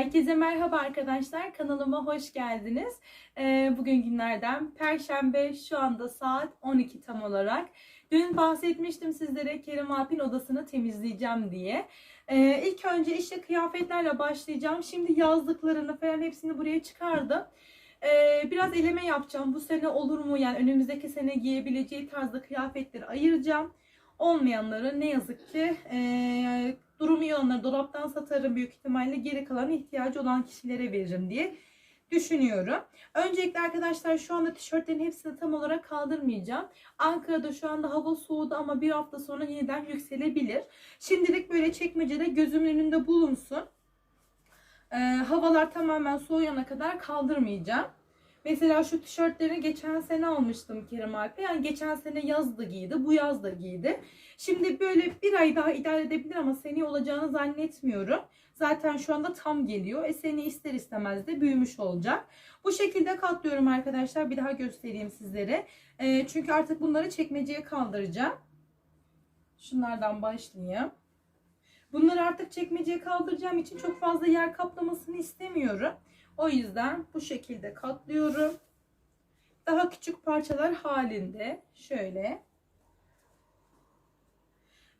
Herkese merhaba arkadaşlar. Kanalıma hoş geldiniz. Ee, bugün günlerden Perşembe şu anda saat 12 tam olarak. Dün bahsetmiştim sizlere Kerem Alp'in odasını temizleyeceğim diye. Ee, ilk önce işte kıyafetlerle başlayacağım. Şimdi yazdıklarını falan hepsini buraya çıkardım. Ee, biraz eleme yapacağım. Bu sene olur mu? Yani önümüzdeki sene giyebileceği tarzda kıyafetleri ayıracağım. Olmayanları ne yazık ki durumu iyi olanları dolaptan satarım büyük ihtimalle geri kalan ihtiyacı olan kişilere veririm diye düşünüyorum. Öncelikle arkadaşlar şu anda tişörtlerin hepsini tam olarak kaldırmayacağım. Ankara'da şu anda hava soğudu ama bir hafta sonra yeniden yükselebilir. Şimdilik böyle çekmecede gözümün önünde bulunsun. Ee, havalar tamamen soğuyana kadar kaldırmayacağım. Mesela şu tişörtleri geçen sene almıştım Kerem Alp'e. Yani geçen sene yaz da giydi, bu yaz da giydi. Şimdi böyle bir ay daha idare edebilir ama seneye olacağını zannetmiyorum. Zaten şu anda tam geliyor. E seni ister istemez de büyümüş olacak. Bu şekilde katlıyorum arkadaşlar. Bir daha göstereyim sizlere. E, çünkü artık bunları çekmeceye kaldıracağım. Şunlardan başlayayım. Bunları artık çekmeceye kaldıracağım için çok fazla yer kaplamasını istemiyorum. O yüzden bu şekilde katlıyorum. Daha küçük parçalar halinde şöyle.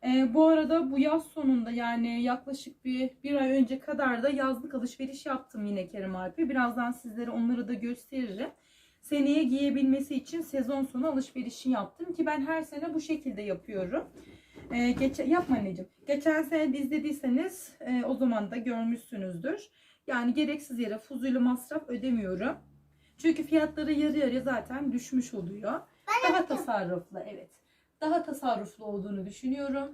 Ee, bu arada bu yaz sonunda yani yaklaşık bir, bir ay önce kadar da yazlık alışveriş yaptım yine Kerem Alp'e. Birazdan sizlere onları da gösteririm. Seneye giyebilmesi için sezon sonu alışverişi yaptım ki ben her sene bu şekilde yapıyorum. Ee, geç, yapma anneciğim. Geçen sene izlediyseniz e, o zaman da görmüşsünüzdür. Yani gereksiz yere fuzuli masraf ödemiyorum. Çünkü fiyatları yarı yarıya zaten düşmüş oluyor. Daha tasarruflu evet. Daha tasarruflu olduğunu düşünüyorum.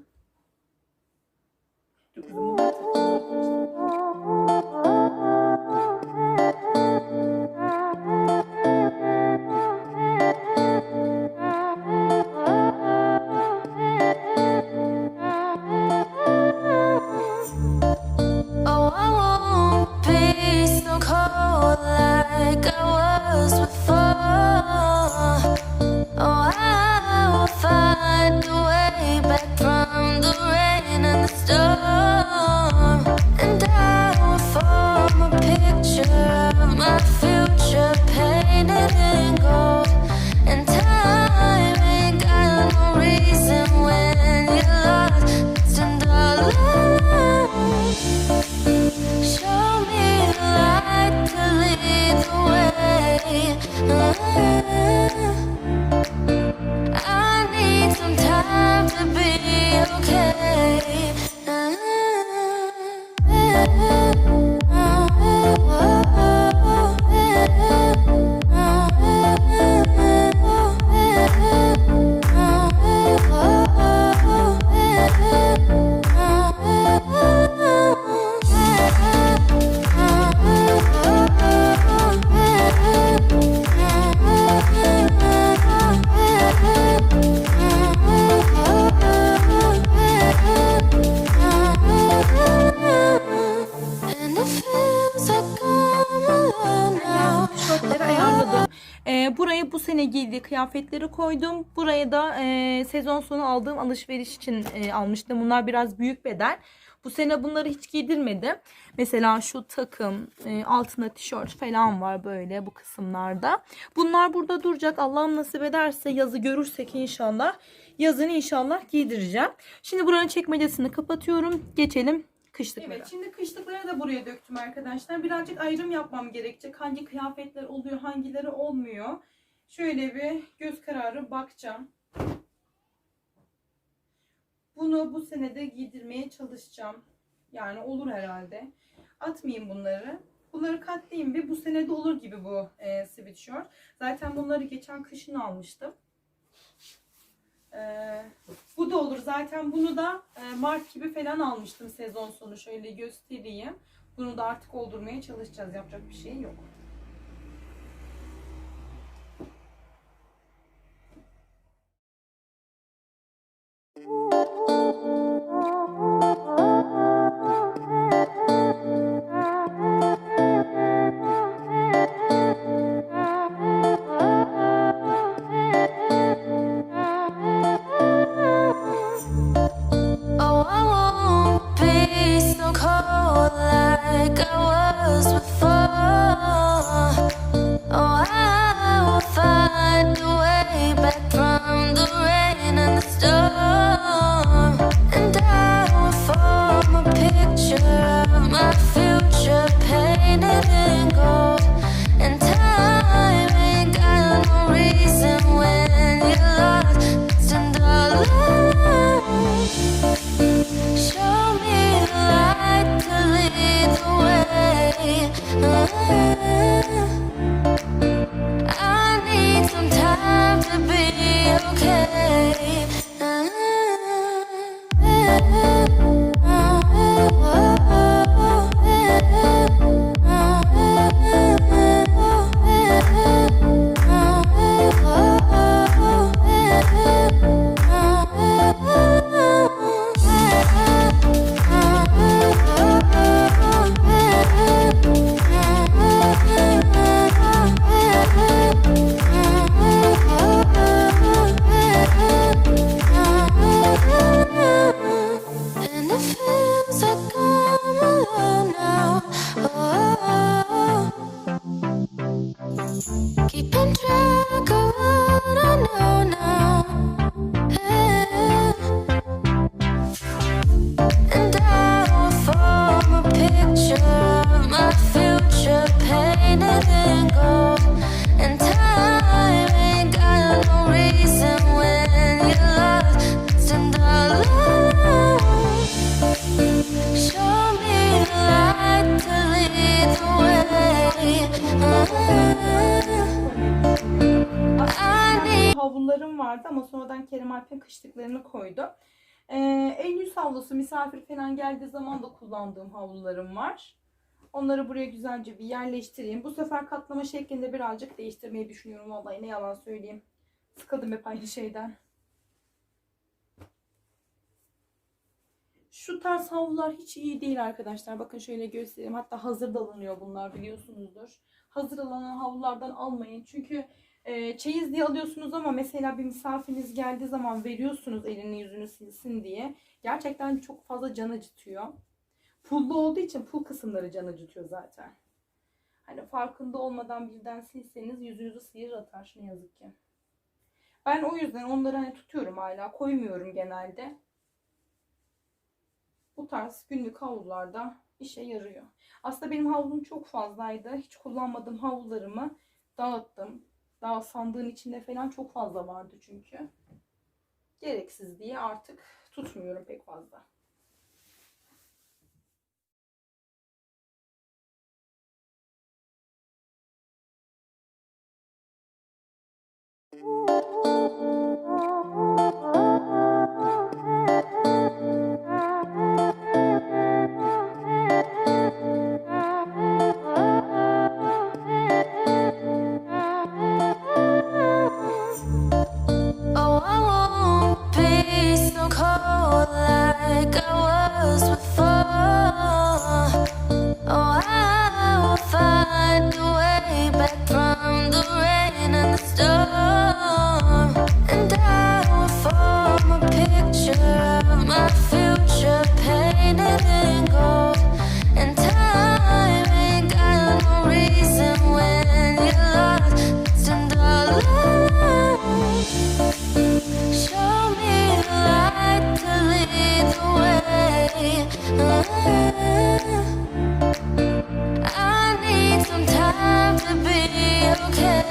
Dur kızım, sene giydiği kıyafetleri koydum. Buraya da e, sezon sonu aldığım alışveriş için e, almıştım. Bunlar biraz büyük beden. Bu sene bunları hiç giydirmedim. Mesela şu takım, e, altında tişört falan var böyle bu kısımlarda. Bunlar burada duracak. Allah'ım nasip ederse yazı görürsek inşallah. Yazını inşallah giydireceğim. Şimdi buranın çekmecesini kapatıyorum. Geçelim kışlıklara. Evet şimdi kışlıkları da buraya döktüm arkadaşlar. Birazcık ayrım yapmam gerekecek. Hangi kıyafetler oluyor hangileri olmuyor. Şöyle bir göz kararı bakacağım. Bunu bu senede giydirmeye çalışacağım. Yani olur herhalde. Atmayayım bunları. Bunları katlayayım bir. Bu senede olur gibi bu e, sweatshirt. Zaten bunları geçen kışın almıştım. Ee, bu da olur. Zaten bunu da e, Mart gibi falan almıştım sezon sonu. Şöyle göstereyim. Bunu da artık oldurmaya çalışacağız. Yapacak bir şey yok. Havlularım vardı ama sonradan Kerem Alp'in kışlıklarını koydu. Ee, havlusu misafir falan geldiği zaman da kullandığım havlularım var. Onları buraya güzelce bir yerleştireyim. Bu sefer katlama şeklinde birazcık değiştirmeyi düşünüyorum. Vallahi ne yalan söyleyeyim. Sıkıldım hep aynı şeyden. Şu tarz havlular hiç iyi değil arkadaşlar. Bakın şöyle göstereyim. Hatta hazır da bunlar biliyorsunuzdur. Hazır alınan havlulardan almayın. Çünkü e, çeyiz diye alıyorsunuz ama mesela bir misafiriniz geldiği zaman veriyorsunuz elini yüzünü silsin diye. Gerçekten çok fazla can acıtıyor. Pullu olduğu için pul kısımları can acıtıyor zaten. Hani farkında olmadan birden silseniz yüzünüzü sıyır atar ne yazık ki. Ben o yüzden onları hani tutuyorum hala koymuyorum genelde. Bu tarz günlük havlularda işe yarıyor. Aslında benim havlum çok fazlaydı. Hiç kullanmadığım havlularımı dağıttım. Daha sandığın içinde falan çok fazla vardı çünkü. Gereksiz diye artık tutmuyorum pek fazla. I need some time to be okay.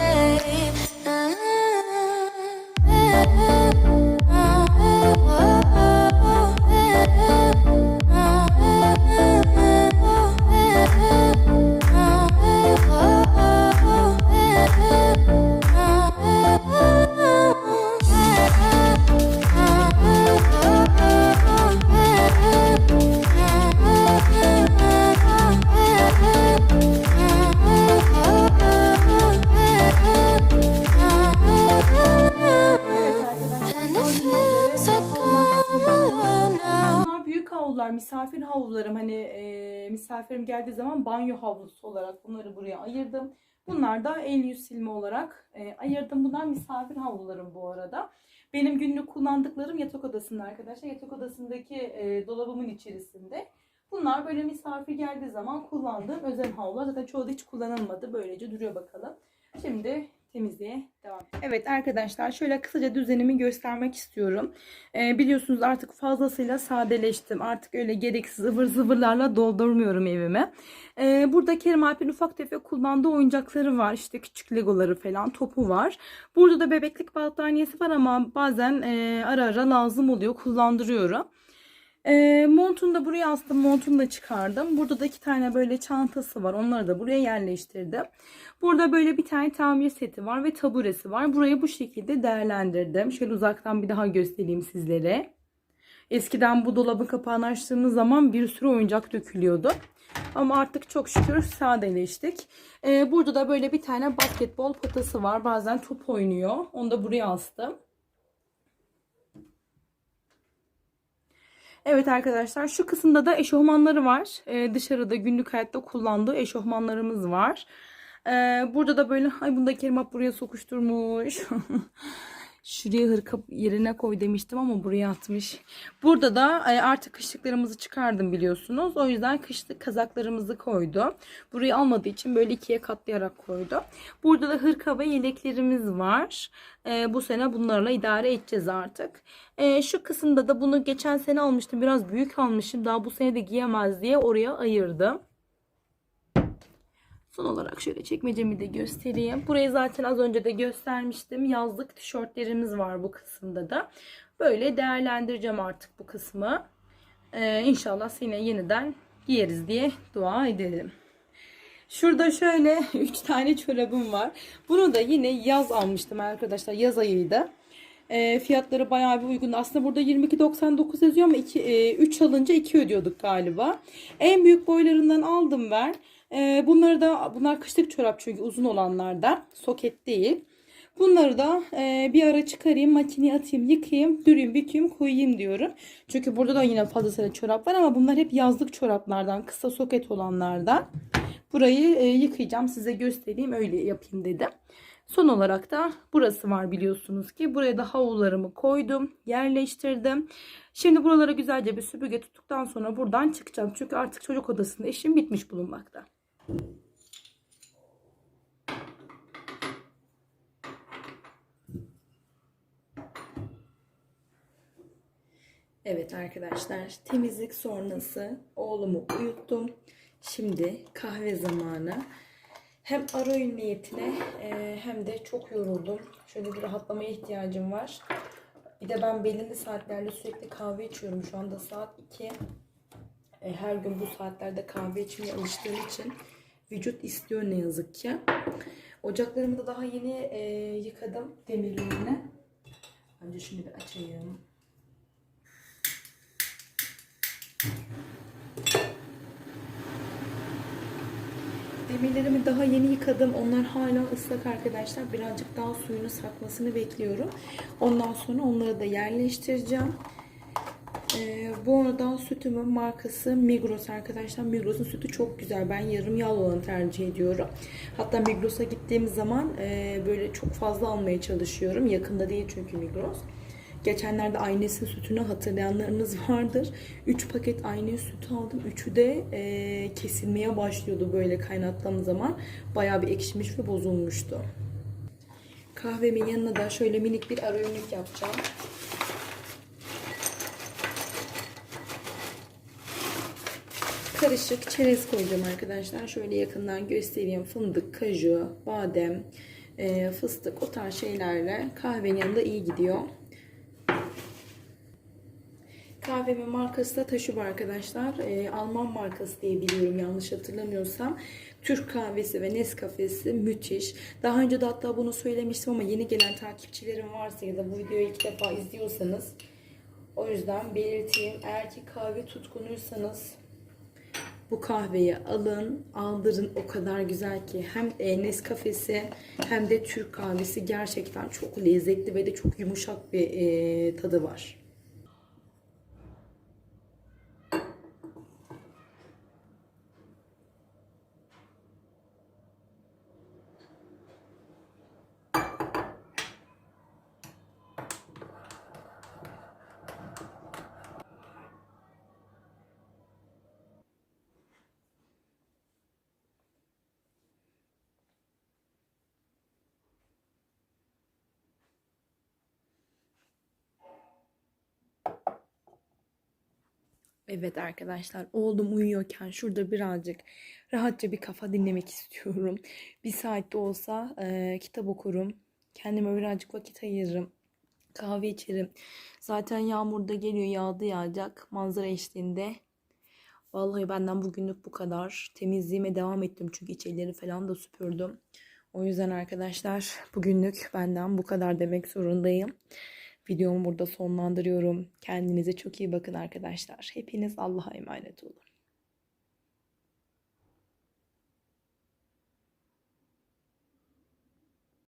Misafir havlularım. Hani e, misafirim geldiği zaman banyo havlusu olarak bunları buraya ayırdım. Bunlar da el yüz silme olarak e, ayırdım. Bunlar misafir havlularım bu arada. Benim günlük kullandıklarım yatak odasında arkadaşlar. Yatak odasındaki e, dolabımın içerisinde. Bunlar böyle misafir geldiği zaman kullandığım özel havlular. Zaten çoğu da hiç kullanılmadı. Böylece duruyor bakalım. Şimdi temizliğe devam. Evet arkadaşlar şöyle kısaca düzenimi göstermek istiyorum. Ee, biliyorsunuz artık fazlasıyla sadeleştim. Artık öyle gereksiz ıvır zıvırlarla doldurmuyorum evimi. Ee, burada Kerim Alp'in ufak tefek kullandığı oyuncakları var. İşte küçük legoları falan topu var. Burada da bebeklik battaniyesi var ama bazen e, ara ara lazım oluyor. Kullandırıyorum. E, montunu da buraya astım. Montunu da çıkardım. Burada da iki tane böyle çantası var. Onları da buraya yerleştirdim. Burada böyle bir tane tamir seti var ve taburesi var. Burayı bu şekilde değerlendirdim. Şöyle uzaktan bir daha göstereyim sizlere. Eskiden bu dolabın kapağını açtığımız zaman bir sürü oyuncak dökülüyordu. Ama artık çok şükür sadeleştik. Ee, burada da böyle bir tane basketbol potası var. Bazen top oynuyor. Onu da buraya astım. Evet arkadaşlar şu kısımda da eşofmanları var. Ee, dışarıda günlük hayatta kullandığı eşofmanlarımız var. Ee, burada da böyle ay bunda Kerim Alp buraya sokuşturmuş. Şuraya hırka yerine koy demiştim ama buraya atmış. Burada da e, artık kışlıklarımızı çıkardım biliyorsunuz. O yüzden kışlık kazaklarımızı koydu. Burayı almadığı için böyle ikiye katlayarak koydu. Burada da hırka ve yeleklerimiz var. E, bu sene bunlarla idare edeceğiz artık. E, şu kısımda da bunu geçen sene almıştım. Biraz büyük almışım. Daha bu sene de giyemez diye oraya ayırdım. Son olarak şöyle çekmecemi de göstereyim. Burayı zaten az önce de göstermiştim. Yazlık tişörtlerimiz var bu kısımda da. Böyle değerlendireceğim artık bu kısmı. Ee, inşallah sene yeniden giyeriz diye dua edelim. Şurada şöyle 3 tane çorabım var. Bunu da yine yaz almıştım arkadaşlar. Yaz ayıydı. E, fiyatları bayağı bir uygun. Aslında burada 22.99 yazıyor ama 2, e, 3 alınca 2 ödüyorduk galiba. En büyük boylarından aldım ben. E, bunları da bunlar kışlık çorap çünkü uzun olanlardan. Soket değil. Bunları da e, bir ara çıkarayım, makineye atayım, yıkayayım, düreyim, bükeyim, koyayım diyorum. Çünkü burada da yine fazlasıyla çorap var ama bunlar hep yazlık çoraplardan, kısa soket olanlardan. Burayı e, yıkayacağım, size göstereyim, öyle yapayım dedim. Son olarak da burası var biliyorsunuz ki. Buraya da havlularımı koydum, yerleştirdim. Şimdi buralara güzelce bir süpürge tuttuktan sonra buradan çıkacağım. Çünkü artık çocuk odasında işim bitmiş bulunmakta. Evet arkadaşlar temizlik sonrası oğlumu uyuttum. Şimdi kahve zamanı. Hem ara öğün niyetine e, hem de çok yoruldum. Şöyle bir rahatlamaya ihtiyacım var. Bir de ben belirli saatlerde sürekli kahve içiyorum. Şu anda saat 2. E, her gün bu saatlerde kahve içmeye alıştığım için vücut istiyor ne yazık ki. Ocaklarımı da daha yeni e, yıkadım demirlerini. Önce şunu bir açayım. Demirlerimi daha yeni yıkadım. Onlar hala ıslak arkadaşlar. Birazcık daha suyunu sakmasını bekliyorum. Ondan sonra onları da yerleştireceğim. Ee, bu arada sütümün markası Migros arkadaşlar. Migros'un sütü çok güzel. Ben yarım yağlı olanı tercih ediyorum. Hatta Migros'a gittiğim zaman e, böyle çok fazla almaya çalışıyorum. Yakında değil çünkü Migros. Geçenlerde Aynes'in sütünü hatırlayanlarınız vardır. 3 paket Aynes sütü aldım. Üçü de e, kesilmeye başlıyordu böyle kaynattığım zaman. Bayağı bir ekşimiş ve bozulmuştu. Kahvemin yanına da şöyle minik bir öğünlük yapacağım. Karışık çerez koyacağım arkadaşlar. Şöyle yakından göstereyim. Fındık, kaju, badem, e, fıstık o tarz şeylerle kahvenin yanında iyi gidiyor. Kahvemin markası da Taşuba arkadaşlar. Ee, Alman markası diye biliyorum yanlış hatırlamıyorsam. Türk kahvesi ve Nescafe'si müthiş. Daha önce de hatta bunu söylemiştim ama yeni gelen takipçilerim varsa ya da bu videoyu ilk defa izliyorsanız o yüzden belirteyim. Eğer ki kahve tutkunuysanız bu kahveyi alın, aldırın. O kadar güzel ki hem Nescafe'si hem de Türk kahvesi gerçekten çok lezzetli ve de çok yumuşak bir e, tadı var. Evet arkadaşlar oğlum uyuyorken şurada birazcık rahatça bir kafa dinlemek istiyorum. Bir saatte olsa e, kitap okurum. Kendime birazcık vakit ayırırım. Kahve içerim. Zaten yağmur da geliyor yağdı yağacak manzara eşliğinde. Vallahi benden bugünlük bu kadar. Temizliğime devam ettim çünkü içerileri falan da süpürdüm. O yüzden arkadaşlar bugünlük benden bu kadar demek zorundayım. Videomu burada sonlandırıyorum. Kendinize çok iyi bakın arkadaşlar. Hepiniz Allah'a emanet olun.